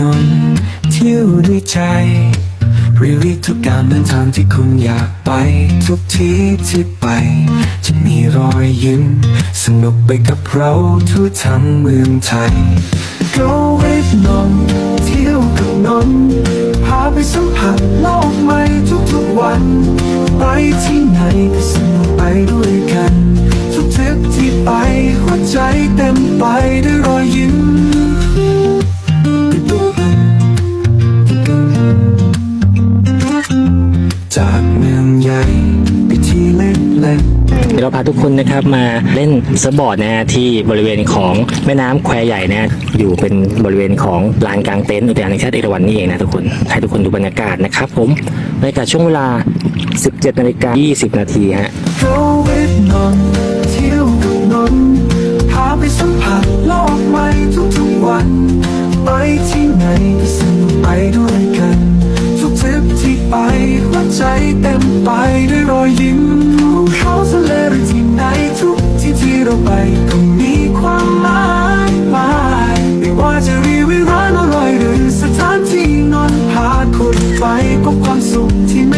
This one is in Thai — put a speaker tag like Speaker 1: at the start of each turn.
Speaker 1: นนเที่ยวด้วยใจ Really ทุกการเดินทางที่คุณอยากไป ทุกที่ที่ไป จะมีรอยยิ้มสนุกไปกับเราทั่วทั้งเมืองไทย Go with นนเที่ยวกับนนพาไปสัมผัสโลกใหม่ทุกๆวัน ไปที่ไหนก็สนุกไปด้วยกัน ทุกทริปที่ไปหัวใจเต็มไปด้วยรอยยิ้ม จากเมืองใหญ่ไปที่เล็ก
Speaker 2: ๆ เดี๋ยวเราพาทุกคนนะครับมาเล่นเซิร์ฟบอร์ดนะฮะที่บริเวณของแม่น้ำแควใหญ่นะอยู่เป็นบริเวณของลานกลางเต็นท์อุทยานแห่งชาติเอราวัณนี่เองนะทุกคนให้ทุกคนดูบรรยากาศนะครับผมบรรยากาศช่วงเวลา 17นาฬิกา20 นาทีฮะ
Speaker 1: Go with นนท์เที่ยวกับนนท์พาไปสัมผัสโลกใหม่ทุกๆวัน ไปที่ไหนก็ส ไปหัวใจเต็มไปด้วยรอยยิ้มเขาทะเลหรือที่ไหนทุกที่ที่เราไปต้องมีความหมายหมายไม่ว่าจะรีวิร้านอร่อยหรือสถานที่นอนพาคุไปพบความสุขที่ไม่